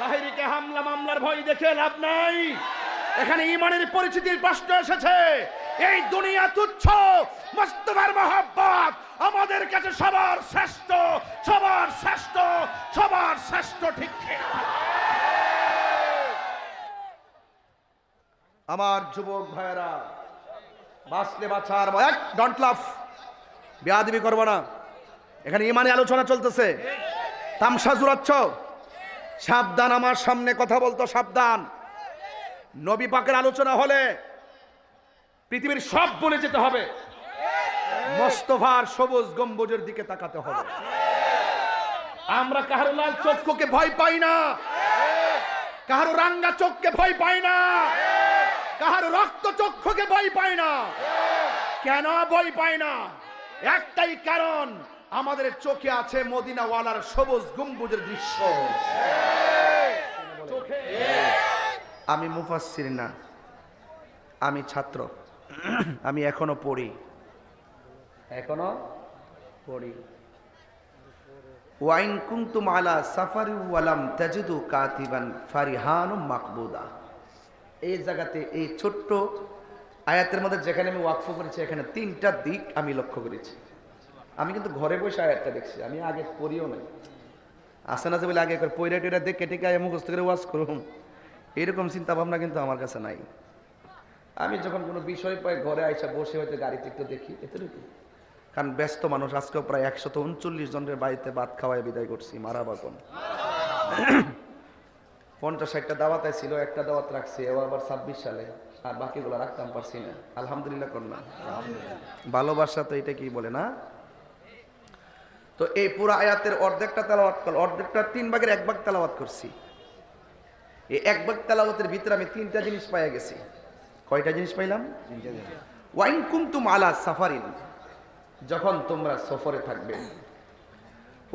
তাহিরিকে হামলা মামলার ভয় দেখে লাভ নাই। এখানে ইমানের পরিচিতির প্রশ্ন এসেছে। এই দুনিয়া তুচ্ছ, মোস্তফার মহাব্বত আমাদের কাছে সবার শ্রেষ্ঠ সবার শ্রেষ্ঠ সবার শ্রেষ্ঠ, ঠিক আমার যুবক ভাইয়েরা, বাঁচলে বাঁচার এক ডন্ট লাভ বেয়াদবি করব না। এখানে ইমানে আলোচনা চলতেছে। তামসা জুড়াচ্ছ। সাবধান, আমার সামনে কথা বলতো, সাবধান। নবী পাকের আলোচনা হলে পৃথিবীর সব বলে যেতে হবে। মোস্তফার সবুজ গম্বুজের দিকে তাকাতে হবে। আমরা কাহারো লাল চক্ষুকে ভয় পাই না। কাহারো রাঙ্গা চোখকে ভয় পাই না। কাহারো রক্ত চক্ষুকে ভয় পাই না। কেন ভয় পাই না? একটাই কারণ আমাদের চোখে আছে মদিনাওয়ালার সবুজ গম্বুজের দৃশ্য। আমি মুফাসসির না আমি ছাত্র আমি এখনও পড়ি। এখনও পড়ি। ওয়াইন কুনতুম আলা সাফারি ওয়ালাম তাজিদু কাতিবান ফারিহানুম মাকবুদা। এই জায়গাতে এই ছোট্ট আয়াতের মধ্যে যেখানে আমি ওয়াকফ করেছি এখানে তিনটা দিক আমি লক্ষ্য করেছি। আমি কিন্তু ঘরে বসে আয়াতটা দেখছি, আমি আগে পড়িও নাই। আসে না যে বলে আগে একবার পয়রা টয়রা দেখে টেকে আমি মুখস্থ করে ওয়াজ করুম। এরকম চিন্তা ভাবনা কিন্তু আমার কাছে নাই। আমি যখন কোনো বিষয় পাই ঘরে আইসা বসে হয়তো গাড়িতে একটু দেখি, এতটুকু। কারণ ব্যস্ত মানুষ, আজকেও প্রায় একশত উনচল্লিশ জনের বাড়িতে ভাত খাওয়ায় বিদায় করছি, মারা বাগন পঞ্চাশ একটা দাওয়াতে ছিল একটা দাওয়াত রাখছি, ও আবার ছাব্বিশ সালে, আর বাকিগুলো রাখতাম পারছি না। আলহামদুলিল্লাহ করলাম ভালোবাসা তো এটা কি বলে না? তো এই পুরো আয়াতের অর্ধেকটা তেলাওয়াত করল অর্ধেকটা তিন ভাগের এক ভাগ তেলাওয়াত করছি। এই এক ভাগ তেলাওয়াতের ভিতরে আমি তিনটা জিনিস পাইয়া গেছি। কয়টা জিনিস পাইলাম? ওয়াইন কুমতুম আলা সাফারিন যখন তোমরা সফরে থাকবে।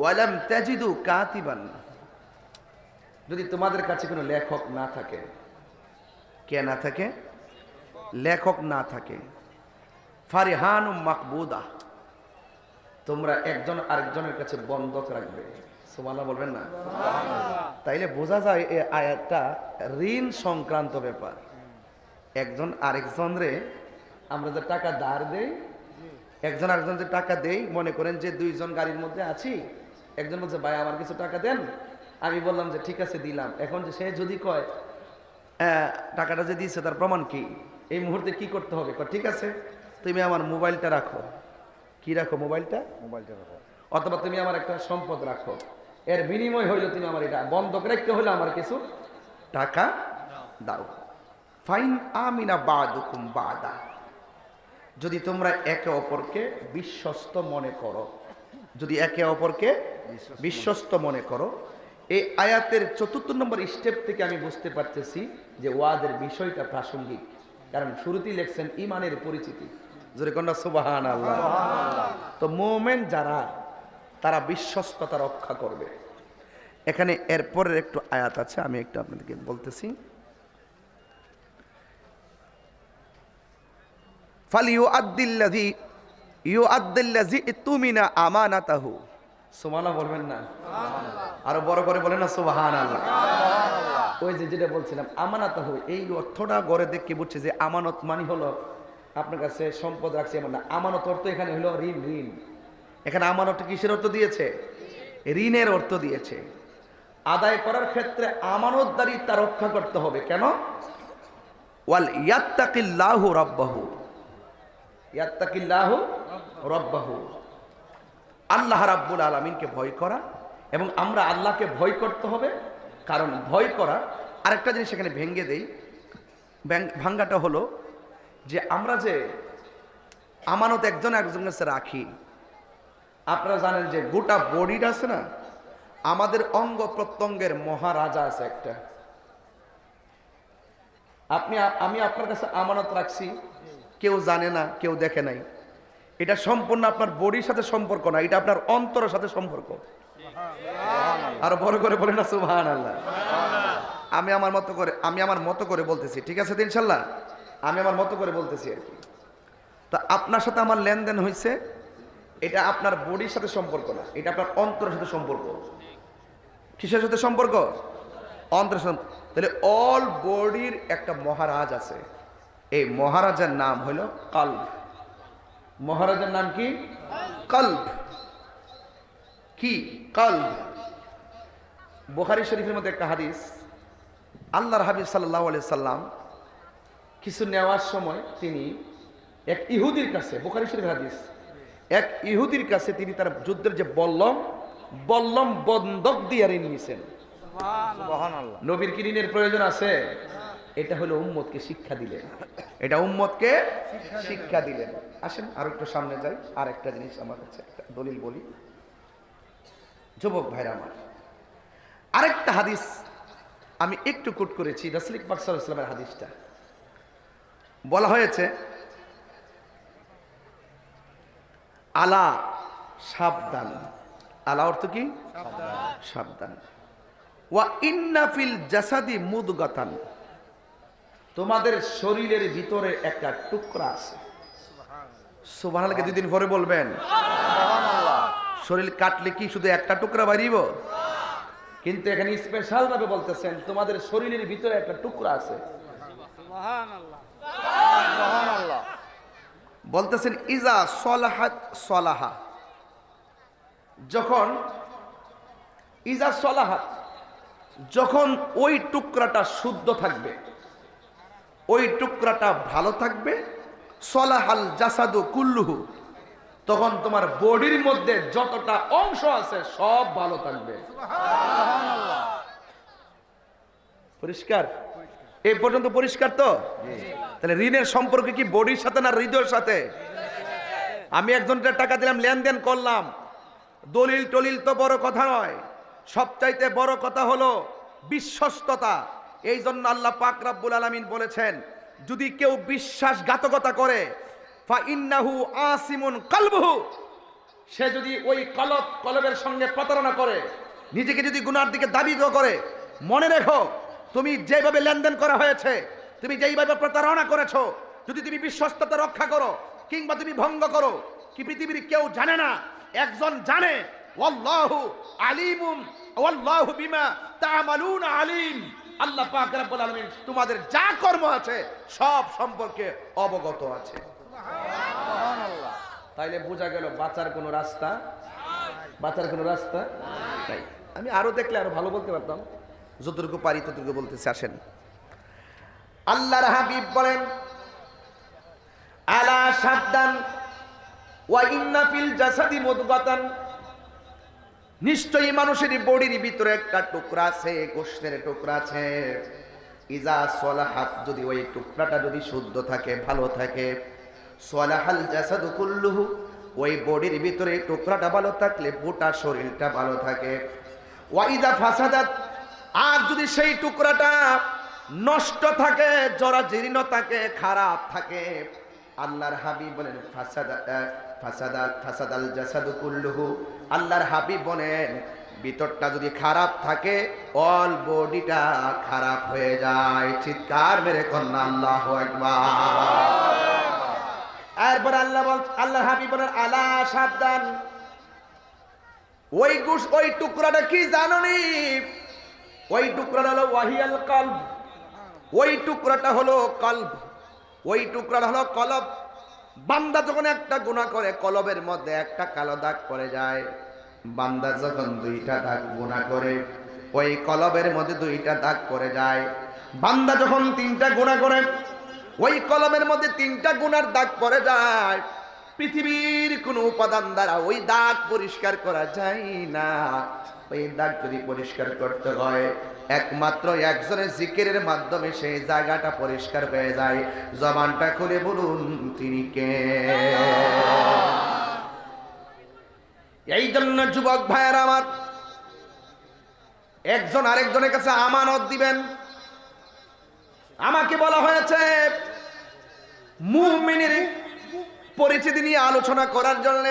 ওয়ালাম তাজিদু কাতিবান যদি তোমাদের কাছে কোনো লেখক না থাকে। কে না থাকে? লেখক না থাকে। ফারিহান মাকবুদা। তোমরা একজন আরেকজনের কাছে বন্ধক রাখবে। সুমাল্লাহ বলবেন না? তাইলে বোঝা যায় এই আয়াতটা ঋণ সংক্রান্ত ব্যাপার। একজন আরেকজন রে আমরা যে টাকা ধার দেই একজন আরেকজন যে টাকা দেই মনে করেন যে দুইজন গাড়ির মধ্যে আছি একজন বলছে ভাই আমার কিছু টাকা দেন। আমি বললাম যে ঠিক আছে দিলাম। এখন যে সে যদি কয় "আহ, টাকাটা যে দিয়েছে তার প্রমাণ কি? এই মুহূর্তে কি করতে হবে? ঠিক আছে তুমি আমার মোবাইলটা রাখো। কি রাখো মোবাইলটা? মোবাইলটা রাখো। অথবা তুমি আমার একটা সম্পদ রাখো। এর বিনিময় হইল তুমি আমার এটা বন্ধক রাখতে হলে আমার কিছু টাকা দাও। ফাইন আমিনা বাদুকুম বাদা। যদি তোমরা একে অপরকে বিশ্বস্ত মনে করো যদি একে অপরকে বিশ্বস্ত মনে করো এই আয়াতের চতুর্থ নম্বর স্টেপ থেকে আমি বুঝতে পারতেছি যে ওয়াদের বিষয়টা প্রাসঙ্গিক। কারণ শুরুতেই লেখছেন ইমানের পরিচিতি। সুবাহান আল্লাহ তো মোমেন যারা তারা বিশ্বস্ততা রক্ষা করবে। এখানে এরপরের একটু আয়াত আছে আমি একটু আপনাদেরকে বলতেছি। ফালিউ আদ্দিল্লাযী ইউ আদ্দিল্লাযী তুমিনা আমানাতাহু। সুবহানাল্লাহ। বলবেন না? আরও বড় করে বলেন না ওই যে যেটা বলছিলাম আমানাতাহু এই অর্থটা গড়ে দেখে বুঝছে যে আমানত মানি হলো আপনার কাছে সম্পদ রাখছে এমন না। আমানত অর্থ এখানে হলো ঋণ ঋণ। এখানে আমানত কিসের অর্থ দিয়েছে? ঋণের অর্থ দিয়েছে। আদায় করার ক্ষেত্রে আমানতদারি তা রক্ষা করতে হবে। কেন? ওয়াল ইয়াত্তাকিল্লাহু রাব্বাহু। ইয়াত্তাকিল্লাহু রাব্বাহু। আল্লাহ রাব্বুল আলামিনকে ভয় করা এবং আমরা আল্লাহকে ভয় করতে হবে। কারণ ভয় করা, আরেকটা জিনিস এখানে ভেঙ্গে দেই। ভাঙ্গাটা হলো যে আমরা যে আমানত একজন একজনের কাছে রাখি আপনারা জানেন যে গোটা বডিটা আছে না আমাদের অঙ্গ প্রত্যঙ্গের মহারাজা আছে একটা। আপনি আমি আপনার কাছে আমানত রাখছি কেউ জানে না কেউ দেখে নাই। এটা সম্পূর্ণ আপনার বডির সাথে সম্পর্ক না এটা আপনার অন্তরের সাথে সম্পর্ক। আর বড় করে বলে না আল্লাহ আমি আমার মতো করে আমি আমার মতো করে বলতেছি ঠিক আছে ইনশাল্লাহ? আমি আমার মতো করে বলতেছি আর কি। তা আপনার সাথে আমার লেনদেন হয়েছে এটা আপনার বডির সাথে সম্পর্ক না, এটা আপনার অন্তরের সাথে সম্পর্ক। কিসের সাথে সম্পর্ক? অন্তরের সাথে তাহলে অল বডির একটা মহারাজ আছে। এই মহারাজের নাম হলো কল্ব মহারাজের নাম কি? কল্ব কি? কল্ব বোখারি শরীফের মধ্যে একটা হাদিস, আল্লাহর হাবিব সাল্লাহ আলিয়া সাল্লাম কিছু নেওয়ার সময় তিনি এক ইহুদির কাছে বোখারি শরীফ হাদিস এক ইহুদির কাছে তিনি তার যুদ্ধের যে বল্লম বল্লম বন্ধক দিয়ে ঋণ নিছেন নবীর কি ঋণের প্রয়োজন আছে? এটা হলো উম্মতকে শিক্ষা দিলেন। এটা উম্মতকে শিক্ষা দিলেন। আসেন আর একটু সামনে যাই। আর একটা জিনিস আমার কাছে একটা দলিল বলি। যুবক ভাইরা আমার আরেকটা হাদিস আমি একটু কোট করেছি রসলিক বাকসাল ইসলামের হাদিসটা। বলা হয়েছে আলা সাবধান। আলা অর্থ কি? সাবধান। ওয়া ইন্নাফিল জাসাদি মুদগাতান। তোমাদের শরীরের ভিতরে একটা টুকরা আছে। সুবহানাল্লাহকে দুদিন পরে বলবেন। শরীর কাটলে কি শুধু একটা টুকরা বাড়িব? কিন্তু এখানে স্পেশাল ভাবে বলতেছেন তোমাদের শরীরের ভিতরে একটা টুকরা আছে। বলতেছেন, ইজা সলাহাত সলাহা। যখন, ইজা সলাহাত, যখন ওই টুকরাটা শুদ্ধ থাকবে, ওই টুকরাটা ভালো থাকবে, সলাহাল জাসাদু কুল্লুহু, তখন তোমার বডির মধ্যে যতটা অংশ আছে সব ভালো থাকবে। পরিষ্কার? এই পর্যন্ত পরিষ্কার তো? তাহলে ঋণের সম্পর্কে কি বডির সাথে না হৃদয়ের সাথে? আমি একজনকে টাকা দিলাম, লেনদেন করলাম। দলিল টলিল তো বড় কথা নয়। সবচাইতে বড় কথা হলো বিশ্বস্ততা। এই জন্য আল্লাহ পাক রাব্বুল আলামিন বলেছেন, যদি কেউ বিশ্বাসঘাতকতা করে ফা ইন্নাহু আসিমুন কালবুহু। সে যদি ওই কলব, কলবের সঙ্গে প্রতারণা করে, নিজেকে যদি গুনার দিকে দাবি করে, মনে রেখো তুমি যেভাবে লেনদেন করা হয়েছে, তুমি যেইভাবে প্রতারণা করেছ, যদি তুমি বিশ্বস্ততা রক্ষা করো, কিংবা তুমি ভঙ্গ করো, কি পৃথিবীর কেউ জানে না? একজন জানে, ওয়াল্লাহু আলিমুম, ওয়াল্লাহু বিমা তা'মালুনা আলিম। আল্লাহ পাক রব্বুল আলামিন তোমাদের যা কর্ম আছে, সব সম্পর্কে অবগত আছে। তাইলে বোঝা গেল বাঁচার কোনো রাস্তা? বাঁচার কোনো রাস্তা? নাই। আমি আরও দেখলে আরও ভালো বলতে পারতাম। যতটুকু পারি ততটুকু বলতেছে, আসেন। আল্লাহর হাবিব বলেন, আলা সাবধান নিশ্চয়ই মানুষের বডির ভিতরে একটা টুকরা আছে গোষ্ঠের টুকরা আছে। ইজা সলাহাত, যদি ওই টুকরাটা যদি শুদ্ধ থাকে, ভালো থাকে। সলাহাল জাসাদু কুল্লুহু, ওই বডির ভিতরে টুকরাটা ভালো থাকলে গোটা শরীরটা ভালো থাকে। ওয়াইদা ফাসাদাত আর যদি সেই টুকরাটা নষ্ট থাকে, জরাজীর্ণ থাকে, খারাপ থাকে, আল্লাহর হাবিব বলেন কুল্লুহু। আল্লাহর হাবিব বলেন, ভিতরটা যদি খারাপ থাকে, অল বডিটা খারাপ হয়ে যায়। চিৎকার মেরে কন্যা, আল্লাহ একবার এরপর আল্লাহ বল আল্লাহ হাবিব বলেন, আলা সাবধান। ওই গুস ওই টুকরাটা কি জাননি? ওই টুকরাটা হলো ওয়াহিয়াল কলব। ওই টুকরাটা হলো কলব। ওই টুকরাটা হলো কলব। বান্দা যখন একটা গুণা করে, কলবের মধ্যে একটা কালো দাগ পড়ে যায়। বান্দা যখন দুইটা দাগ গুণা করে, ওই কলবের মধ্যে দুইটা দাগ পড়ে যায়। বান্দা যখন তিনটা গুণা করে, ওই কলমের মধ্যে তিনটা গুণার দাগ পড়ে যায়। পৃথিবীর কোন উপাদান দ্বারা ওই দাগ পরিষ্কার করা যায় না। ওই দাগ যদি পরিষ্কার করতে হয়, একমাত্র একজনের জিকিরের মাধ্যমে সেই জায়গাটা পরিষ্কার হয়ে যায়। জবানটা খুলে বলুন, তিনি কে? এই জন্য যুবক ভাইয়ের আমার, একজন আরেকজনের কাছে আমানত দিবেন। আমাকে বলা হয়েছে, মুমিনের পরিচিতি নিয়ে আলোচনা করার জন্য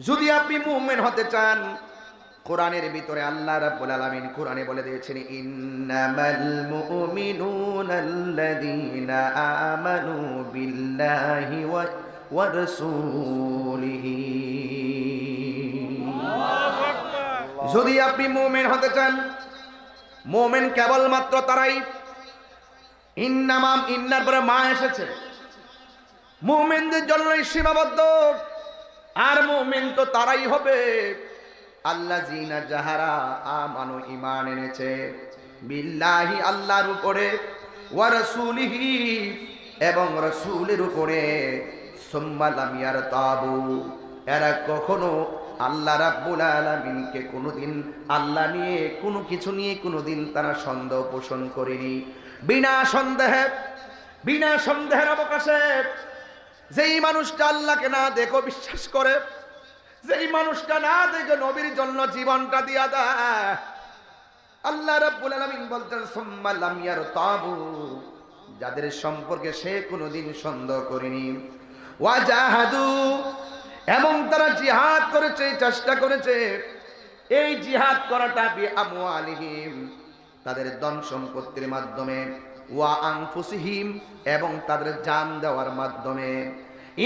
যদি আপনি মুমিন হতে চান কোরআনের ভিতরে আল্লাহ রাব্বুল আলামিন কোরআনে বলে দিয়েছেন ইন্নামাল মুমিনুনা আল্লাযীনা আমানু বিল্লাহি ওয়া ওয়া রাসূলিহি। যদি আপনি মুমিন হতে চান মোমেন কেবলমাত্র তারাই ইন্নামাম ইন্নার পরে মা এসেছে। মোমেনদের জন্যই সীমাবদ্ধ। আর মোমেন তো তারাই হবে। আল্লাহ জিনা যাহারা আমানু ইমান এনেছে, বিল্লাহি আল্লাহর উপরে ওয়া রাসূলিহি এবং রাসূলের উপরে, সুম্মা লাম ইয়ারতাবু। এরা কখনো আল্লাহ রাব্বুল আলামিনকে কোনোদিন, আল্লাহ নিয়ে কোনো কিছু নিয়ে কোনোদিন তারা সন্দেহ পোষণ করেনি। বিনা সন্দেহে, বিনা সন্দেহের অবকাশে যেই মানুষটা আল্লাহকে না দেখো বিশ্বাস করে, যেই মানুষটা না দেখে নবীর জন্য জীবনটা দিয়া দেয়, আল্লাহ রাব্বুল আলামিন বলতেন, সুম্মা লাম ইয়ারতাবু যাদের সম্পর্কে সে কোনোদিন সন্দেহ করেনি। ওয়াজাহাদু এবং তারা জিহাদ করেছে চেষ্টা করেছে। এই জিহাদ করাটা বি আমওয়ালিহিম, তাদের ধন সম্পত্তির মাধ্যমে। ওয়া আনফুসিহিম, এবং তাদের জান দেওয়ার মাধ্যমে।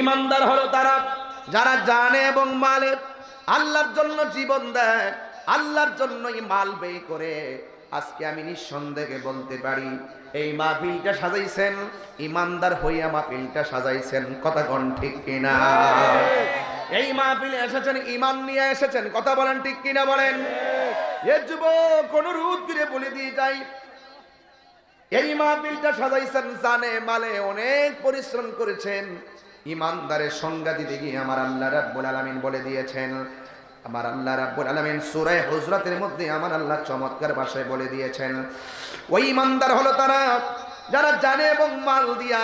ইমানদার হলো তারা, যারা জানে এবং মালে, আল্লাহর জন্য জীবন দেয়, আল্লাহর জন্যই মাল ব্যয় করে। আজকে আমি নিঃসন্দেহে বলতে পারি, এই মাহফিলটা সাজাইছেন, ইমানদার হইয়া মাহফিলটা সাজাইছেন, কথা কোন ঠিক কিনা? এই মাহফিলে এসেছেন, ইমান নিয়ে এসেছেন, কথা বলেন ঠিক কিনা বলেন? এ যুবক, অনুরোধ করে বলে দিয়ে যাই এই মাহফিলটা সাজাইছেন জানে মালে অনেক পরিশ্রম করেছেন। ইমানদারের সংজ্ঞা দিতে গিয়ে আমার আল্লাহ রাব্বুল আলামিন বলে দিয়েছেন, আমার আল্লাহ রাব্বুল আলামিন সূরা হুজরাতের মধ্যে আমার আল্লাহ চমৎকার ভাষায় বলে দিয়েছেন, ওই ইমানদার হলো তারা যারা জানে এবং মাল দিয়া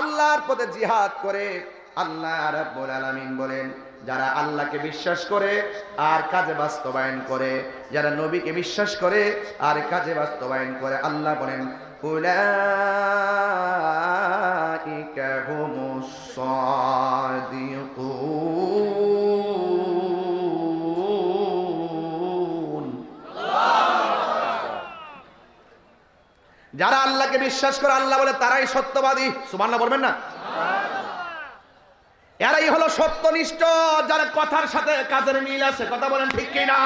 আল্লাহর পথে জিহাদ করে। আল্লাহ রাব্বুল আলামিন বলেন, যারা আল্লাহকে বিশ্বাস করে আর কাজে বাস্তবায়ন করে, যারা নবীকে বিশ্বাস করে আর কাজে বাস্তবায়ন করে, আল্লাহ বলেন উলাইকা হুমুস সাদিকুন যারা আল্লাহকে বিশ্বাস করে, আল্লাহ বলে তারাই সত্যবাদী। সুবহানাল্লাহ বলবেন না? এরাই হলো সত্যনিষ্ঠ, যারা কথার সাথে কাজের মিল আছে। কথা বলেন ঠিক কিনা?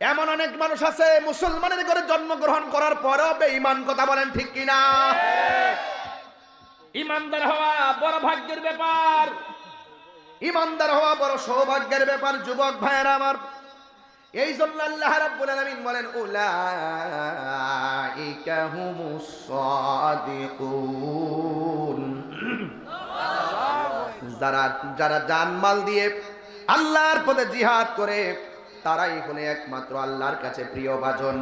এমন অনেক মানুষ আছে মুসলমানের ঘরে জন্মগ্রহণ করার পরেও বেঈমান কথা বলেন ঠিক কিনা? ইমানদার হওয়া বড় ভাগ্যের ব্যাপার। ইমানদার হওয়া বড় সৌভাগ্যের ব্যাপার যুবক ভাইয়েরা আমার। এই জন্য আল্লাহ রাব্বুল আলামিন বলেন উলাইকা হুমুস সাদিকুন। যারা যারা জানমাল দিয়ে আল্লাহর পথে জিহাদ করে তারাই হলে একমাত্র আল্লাহর কাছে প্রিয় ভাজন।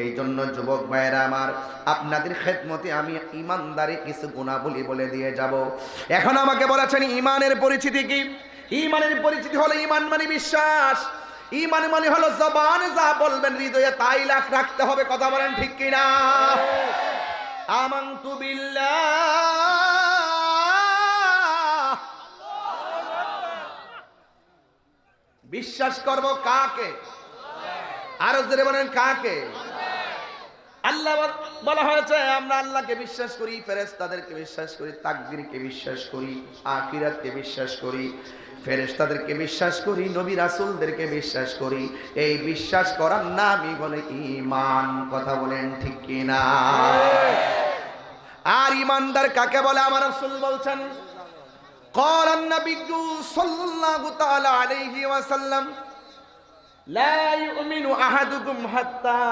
এই জন্য যুবক ভাইয়েরা আমার আপনাদের খেদমতে আমি ইমানদারি কিছু গুণাবলী বলে দিয়ে যাব। এখন আমাকে বলেছেন ইমানের পরিচিতি কি? ইমানের পরিচিতি হলো ইমান মানে বিশ্বাস। ইমান মানে হলো জবান যা বলবেন হৃদয়ে তাই লাখ রাখতে হবে কথা বলেন ঠিক কিনা? আমান্তু বিল্লাহ। বিশ্বাস করব কাকে? আরও জোরে বলেন কাকে? আল্লাহ বলা হয়েছে, আমরা আল্লাহকে বিশ্বাস করি, ফেরেশতাদেরকে বিশ্বাস করি, তাকদিরকে বিশ্বাস করি, আখিরাতকে বিশ্বাস করি, ফেরেশতাদেরকে বিশ্বাস করি, নবী রাসূলদেরকে বিশ্বাস করি। এই বিশ্বাস করার নামই বলে ঈমান। কথা বলেন ঠিক কি না আর ইমানদার কাকে বলে? আমার রাসূল বলছেন قال النبي صلى الله تعالى عليه وسلم لا يؤمن أحدكم حتى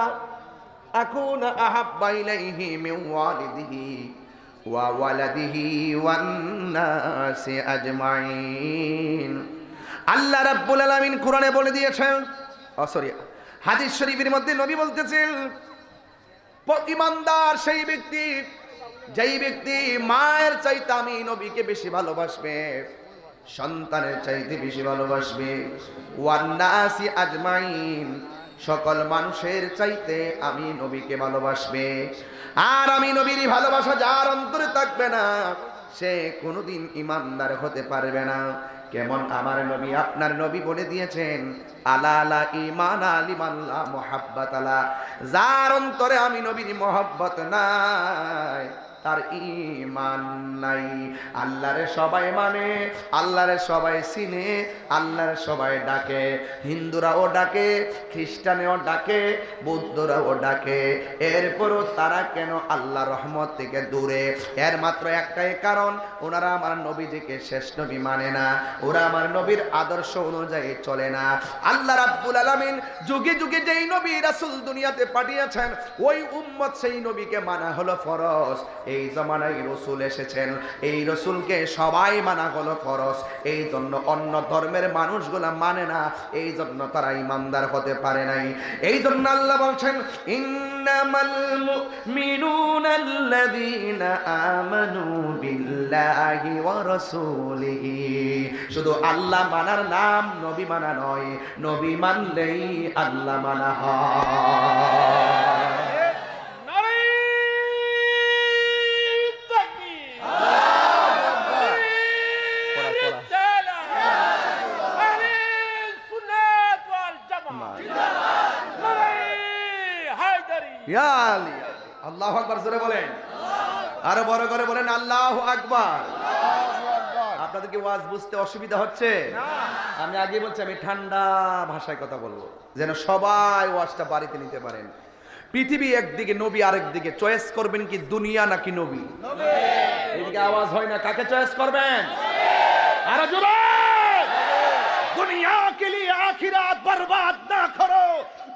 أكون أحب إليه من والده وولده والناس أجمعين আল্লাহ রাব্বুল আলামিন কোরআনে বলে দিয়েছেন ও সরি হাদিস শরীফের মধ্যে নবী বলতেছেন প- ইমানদার সেই ব্যক্তি যেই ব্যক্তি মায়ের চাইতে আমি নবীকে বেশি ভালোবাসবে, সন্তানের চাইতে বেশি ভালোবাসবে, ওয়ান্নাসি আজমাইন, সকল মানুষের চাইতে আমি নবীকে ভালোবাসবে। আর আমি নবীর ভালোবাসা যার অন্তরে থাকবে না, সে কোনোদিন ইমানদার হতে পারবে না। কেমন আমার নবী আপনার নবী বলে দিয়েছেন, আলা আলা ইমান আলিমাল্লাহ মোহাব্বত আলা যার অন্তরে আমি নবীর মোহাব্বত নাই। তার ইমান নাই। আল্লাহরে সবাই মানে আল্লাহরে সবাই চিনে, আল্লাহরে সবাই ডাকে। হিন্দুরাও ডাকে, খ্রিস্টানেও ডাকে, বৌদ্ধরাও ডাকে। এরপরও তারা কেন আল্লাহ রহমত থেকে দূরে? এর মাত্র একটাই কারণ, ওনারা আমার নবীজিকে শেষ নবী মানে না। ওরা আমার নবীর আদর্শ অনুযায়ী চলে না। আল্লাহ রাব্বুল আলামিন যুগে যুগে যেই নবী রাসূল দুনিয়াতে পাঠিয়েছেন, ওই উম্মত সেই নবীকে মানা হলো ফরজ। এই জমানায় রসুল এসেছেন। এই রসুলকে সবাই মানা হলো ফরজ। এই জন্য অন্য ধর্মের মানুষগুলা মানে না। এই জন্য তারা ইমানদার হতে পারে নাই। এই জন্য আল্লাহ বলছেন শুধু আল্লাহ মানার নাম নবী মানা নয়, নবী মানলেই আল্লাহ মানা হয় পড়া, পড়া। ইয়া আলী, আল্লাহ আকবার জোরে বলেন। আরও বড় করে বলেন আল্লাহ আকবার। আপনাদের ওয়াজ বুঝতে অসুবিধা হচ্ছে? আমি আগে বলছি আমি ঠান্ডা ভাষায় কথা বলব যেন সবাই ওয়াজটা বাড়িতে নিতে পারেন। পৃথিবী একদিকে নবী আরেক দিকে চয়েস করবেন কি দুনিয়া নাকি নবী? এদিকে আওয়াজ হয় না কাকে চয়েস করবেন? আরও জোরে! দুনিয়া কে লিয়ে আখিরাত বরবাদ না করো।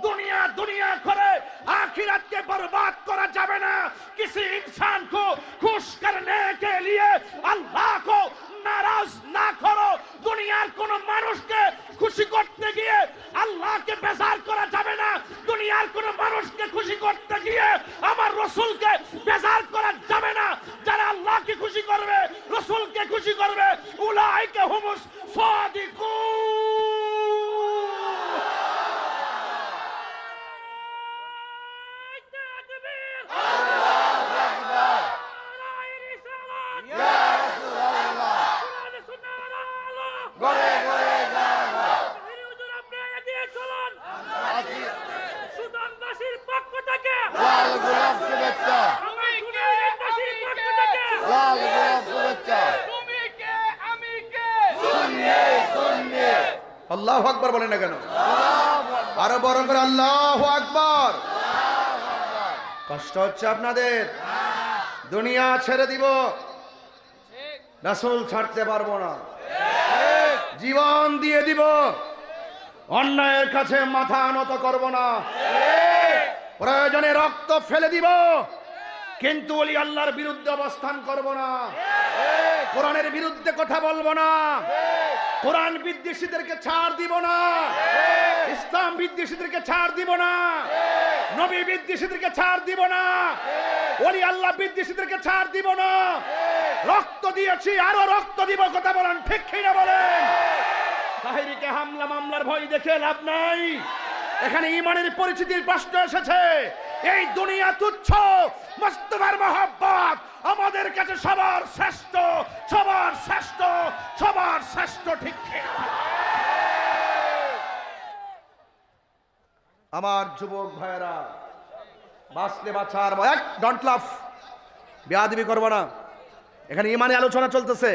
दुनिया दुनिया करे आखिरत के बर्बाद करा जावे ना किसी इंसान को खुश करने के लिए अल्लाह को नाराज ना करो দুনিয়ার কোন মানুষকে খুশি করতে গিয়ে আল্লাহকে বেজার করা যাবে না দুনিয়ার কোন মানুষকে খুশি করতে গিয়ে আমার রসুলকে আকবার বলেন না কেন? আরও বড় করে আল্লাহ আকবার। কষ্ট হচ্ছে আপনাদের। দুনিয়া ছেড়ে দিব। রাসূল ছাড়তে পারব না। জীবন দিয়ে দিব। অন্যায়ের কাছে মাথা নত করব না। প্রয়োজনে রক্ত ফেলে দিব। কিন্তু ওলি আল্লাহর বিরুদ্ধে অবস্থান করব না। কোরআনের বিরুদ্ধে কথা বলব না। কোরআন বিদ্বেষীদেরকে ছাড় দিব না। ইসলাম বিদ্বেষীদেরকে ছাড় দিব না। নবী বিদ্বেষীদেরকে ছাড় দিব না। ওলি আল্লাহ বিদ্বেষীদেরকে ছাড় দিব না। রক্ত দিয়েছি, আরও রক্ত দিব, কথা বলেন, ঠিক কিনা বলেন? তাহিরিকে হামলা মামলার ভয় দেখে লাভ নাই। এখানে ইমানের পরিচিতির প্রশ্ন এসেছে। এই দুনিয়া তুচ্ছ মস্তবার মহাব্বত। আমাদের কাছে সবার শ্রেষ্ঠ সবার শ্রেষ্ঠ সবার শ্রেষ্ঠ ঠিক আমার যুবক ভাইয়েরা, বাঁচলে বাঁচার এক ডন্ট লাভ বেয়াদবি করব না। এখানে ইমানে আলোচনা চলতেছে।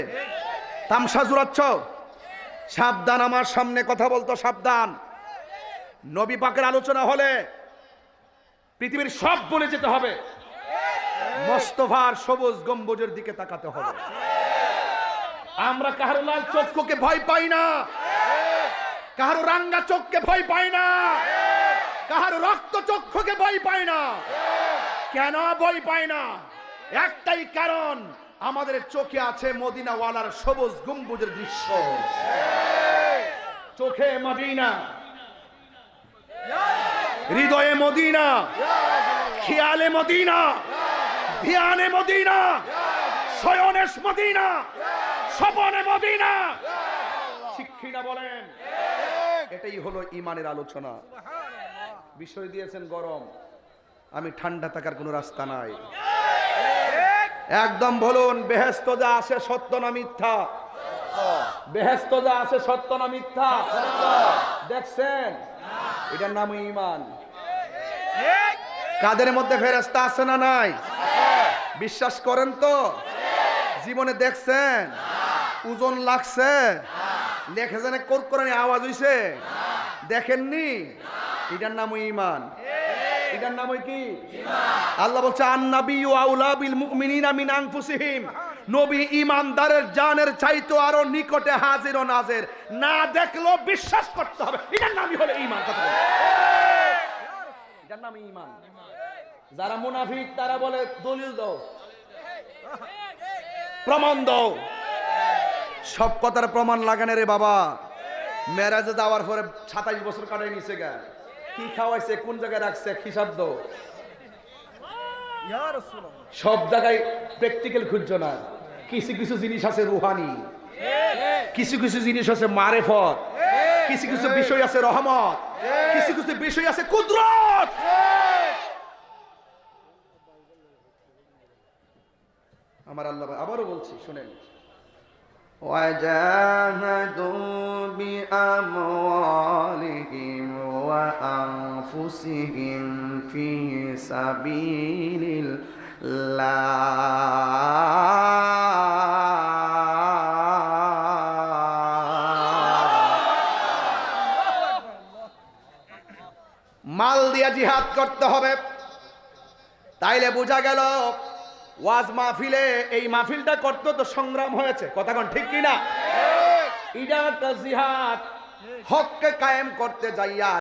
তামসা জুড়াচ্ছ। সাবধান, আমার সামনে কথা বলতো সাবধান। নবী পাকের আলোচনা হলে পৃথিবীর সব বলে যেতে হবে। মোস্তফার সবুজ গম্বুজের দিকে তাকাতে হবে। আমরা কাহারো লাল চক্ষুকে ভয় পাই না। কাহারো রাঙ্গা চোখকে ভয় পাই না। কাহারো রক্ত চক্ষুকে ভয় পাই না। কেন ভয় পাই না? একটাই কারণ, আমাদের চোখে আছে মদিনাওয়ালার সবুজ গম্বুজের দৃশ্য। চোখে মদিনা। হৃদয়ে মদিনা, খেয়ালে মদিনা, ধ্যানে মদিনা, শয়নে মদিনা, স্বপনে মদিনা। শিক্ষিনা বলেন? এটাই হলো ইমানের আলোচনা। বিষয় দিয়েছেন গরম। আমি ঠান্ডা থাকার কোনো রাস্তা নাই। একদম বলুন বেহেস্ত যা আছে সত্য না মিথ্যা? বেহেস্ত যা আছে সত্য না মিথ্যা? দেখছেন? এটার নাম ইমান কাদের মধ্যে ফেরেস্তা আছে না নাই? বিশ্বাস করেন তো? জীবনে দেখছেন? ওজন লাগছে? লেখে জানে কোরকরানি আওয়াজ হইছে? দেখেননি? এটার নাম ইমান এটার নাম কি? আল্লাহ বলছে আন্নাবি আউলা বিল মুমিনিনা মিন আনফুসিহিম। নবী ইমানদারের জানের চাইতো আরও নিকটে হাজির ও নাজের। না দেখলেও বিশ্বাস করতে হবে। এটার নামই হলো ঈমান কথা এটার নাম ঈমান যারা মুনাফিক, তারা বলে দলিল দাও। প্রমাণ দাও। সব কথার প্রমাণ লাগানে রে বাবা। মেরাজে যাওয়ার পরে সাতাইশ বছর কাটাই নিছে গা। কি খাওয়াইছে, কোন জায়গায় রাখছে, হিসাব দাও। সব জায়গায় প্র্যাকটিক্যাল খুঁজছো না কিছু কিছু জিনিস আছে রুহানি কিছু কিছু জিনিস আছে মারেফত কিছু কিছু বিষয় আছে রহমত কিছু কিছু বিষয় আছে কুদরত আমার আল্লাহ আবারও বলছি শুনেন وجاهدوا بأموالهم وأنفسهم في سبيل الله মাল দিয়া জিহাদ করতে হবে তাইলে বোঝা গেল ওয়াজ মাহফিলে এই মাহফিলটা করতে তো সংগ্রাম হয়েছে কথা কোন ঠিক কিনা এটা একটা জিহাদ হককে কায়েম করতে যাইয়া